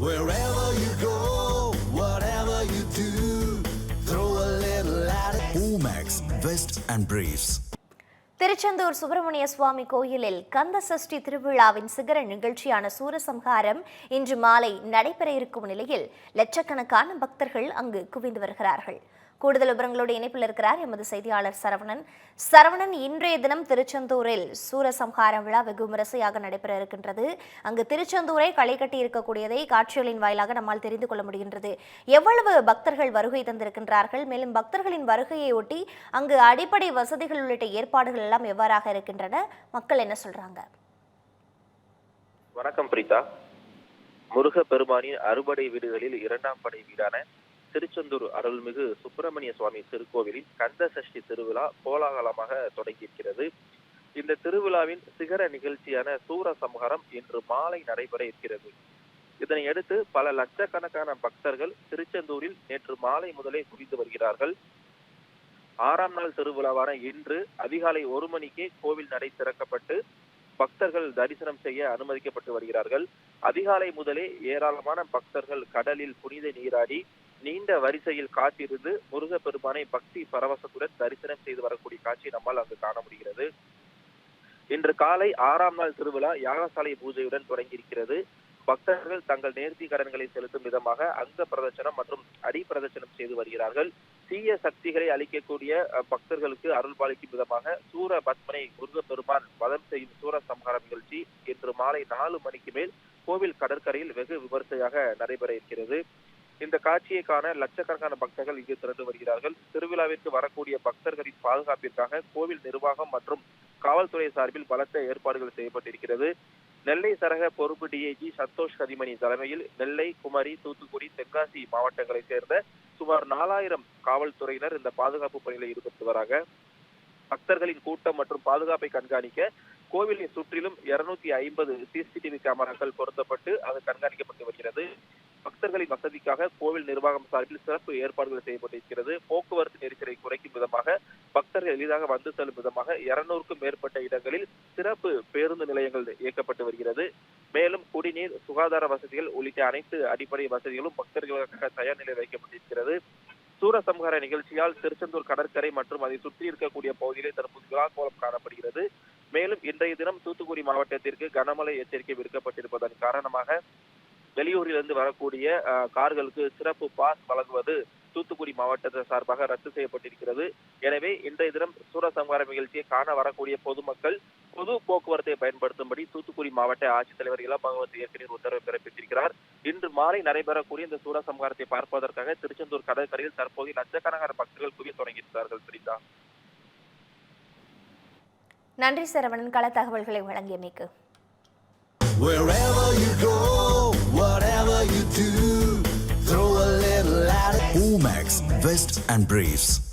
Wherever you go, whatever you do, throw a little at it. Omax, Vest and Briefs. Tiruchendur Subramaniya சுவாமி கோயிலில் கந்த சஷ்டி திருவிழாவின் சிகர நிகழ்ச்சியான சூரசம்ஹாரம் இன்று மாலை நடைபெற இருக்கும் நிலையில் லட்சக்கணக்கான பக்தர்கள் அங்கு குவிந்து வருகிறார்கள் கூடுதல் விவரங்களோடு இணைப்பில் இருக்கிறார் எமது செய்தியாளர் சரவணன். சரவணன் இன்றைய தினம் திருச்செந்தூரில் சூரசம்ஹார விழா வெகு விமரிசையாக நடைபெற இருக்கின்றது. அங்கு திருச்செந்தூரை களை கட்டி இருக்கக்கூடியதை காட்சிகளின் வாயிலாக நம்மால் தெரிந்து கொள்ள முடிகின்றது. எவ்வளவு பக்தர்கள் வருகை தந்திருக்கின்றார்கள் மேலும் பக்தர்களின் வருகையை ஒட்டி அங்கு அடிப்படை வசதிகள் உள்ளிட்ட ஏற்பாடுகள் எல்லாம் எவ்வாறாக இருக்கின்றன? மக்கள் என்ன சொல்றாங்க? வணக்கம் பிரீதா முருக பெருமானின் அறுபடை வீடுகளில் இரண்டாம் படை வீடான திருச்செந்தூர் அருள்மிகு சுப்பிரமணிய சுவாமி திருக்கோவிலின் கந்த சஷ்டி திருவிழா கோலாகலமாக தொடங்கியிருக்கிறது. இந்த திருவிழாவின் சிகர நிகழ்ச்சியான சூர சம்ஹாரம் இன்று மாலை நடைபெற இருக்கிறது. இதனையடுத்து பல லட்சக்கணக்கான பக்தர்கள் திருச்செந்தூரில் நேற்று மாலை முதலே குவிந்து வருகிறார்கள். ஆறாம் நாள் திருவிழாவான இன்று அதிகாலை ஒரு மணிக்கே கோவில் நடை திறக்கப்பட்டு பக்தர்கள் தரிசனம் செய்ய அனுமதிக்கப்பட்டு வருகிறார்கள். அதிகாலை முதலே ஏராளமான பக்தர்கள் கடலில் புனித நீராடி நீண்ட வரிசையில் காத்திருந்து முருகப்பெருமானை பக்தி பரவசத்துடன் தரிசனம் செய்து வரக்கூடிய காட்சி நம்மால் அங்கு காண முடிகிறது. இன்று காலை ஆறாம் நாள் திருவிழா யாகசாலை பூஜையுடன் தொடங்கியிருக்கிறது. பக்தர்கள் தங்கள் நேர்த்தி கடன்களை செலுத்தும் விதமாக அங்க பிரதட்சணம் மற்றும் அடி பிரதட்சணம் செய்து வருகிறார்கள். தீய சக்திகளை அளிக்கக்கூடிய அஹ், பக்தர்களுக்கு அருள் பாலிக்கும் விதமாக சூர பத்மனை முருகப்பெருமான் வதம் செய்யும் சூர சம்ஹார நிகழ்ச்சி இன்று மாலை நாலு மணிக்கு மேல் கோவில் கடற்கரையில் வெகு விமர்சையாக நடைபெற இருக்கிறது. இந்த காட்சியை காண லட்சக்கணக்கான பக்தர்கள் இங்கு திரண்டு வருகிறார்கள். திருவிழாவிற்கு வரக்கூடிய பக்தர்களின் பாதுகாப்பிற்காக கோவில் நிர்வாகம் மற்றும் காவல்துறை சார்பில் பலத்த ஏற்பாடுகள் செய்யப்பட்டிருக்கிறது. நெல்லை சரக பொறுப்பு டிஐஜி சந்தோஷ் கதிமணி தலைமையில் நெல்லை குமரி தூத்துக்குடி தென்காசி மாவட்டங்களைச் சேர்ந்த சுமார் நாலாயிரம் காவல்துறையினர் இந்த பாதுகாப்பு பணியில் ஈடுபட்டு வராங்க. பக்தர்களின் கூட்டம் மற்றும் பாதுகாப்பை கண்காணிக்க கோவிலை சுற்றிலும் இருநூத்தி ஐம்பது சிசிடிவி கேமராக்கள் பொருத்தப்பட்டு அது கண்காணிக்கப்பட்டு வருகிறது. பக்தர்களின் வசதிக்காக கோவில் நிர்வாகம் சார்பில் சிறப்பு ஏற்பாடுகள் செய்யப்பட்டிருக்கிறது. போக்குவரத்து நெரிசலை குறைக்கும் விதமாக பக்தர்கள் எளிதாக வந்து செல்லும் விதமாக இருநூறுக்கும் மேற்பட்ட இடங்களில் சிறப்பு பேருந்து நிலையங்கள் இயக்கப்பட்டு வருகிறது. மேலும் குடிநீர் சுகாதார வசதிகள் உள்ளிட்ட அனைத்து அடிப்படை வசதிகளும் பக்தர்களுக்காக தயார் நிலை வைக்கப்பட்டிருக்கிறது. சூரசம்ஹார நிகழ்ச்சியால் திருச்செந்தூர் கடற்கரை மற்றும் அதை சுற்றி இருக்கக்கூடிய பகுதியிலே தற்போது விழாக்கோலம் காணப்படுகிறது. மேலும் இன்றைய தினம் தூத்துக்குடி மாவட்டத்திற்கு கனமழை எச்சரிக்கை விடுக்கப்பட்டிருப்பதன் காரணமாக வெளியூரிலிருந்து வரக்கூடிய கார்களுக்கு சிறப்பு பாஸ் வழங்குவது தூத்துக்குடி மாவட்டத்தின் சார்பாக ரத்து செய்யப்பட்டிருக்கிறது. எனவே இன்றைய தினம் சூரசம்ஹார நிகழ்ச்சியை காண வரக்கூடிய பொதுமக்கள் பொது போக்குவரத்தை பயன்படுத்தும்படி தூத்துக்குடி மாவட்ட ஆட்சித்தலைவர் இளம் பகவத் ஏற்கனவே உத்தரவு பிறப்பித்திருக்கிறார். இன்று மாலை நடைபெறக்கூடிய இந்த சூரசம்ஹாரத்தை பார்ப்பதற்காக திருச்செந்தூர் கடற்கரையில் தற்போது லட்சக்கணக்கான பக்தர்கள் குவிய தொடங்கியிருக்கிறார்கள் பிரிதா நன்றி சரவணன். கள தகவல்களை வழங்கியமைக்கு. Wherever you go, Vest and Briefs.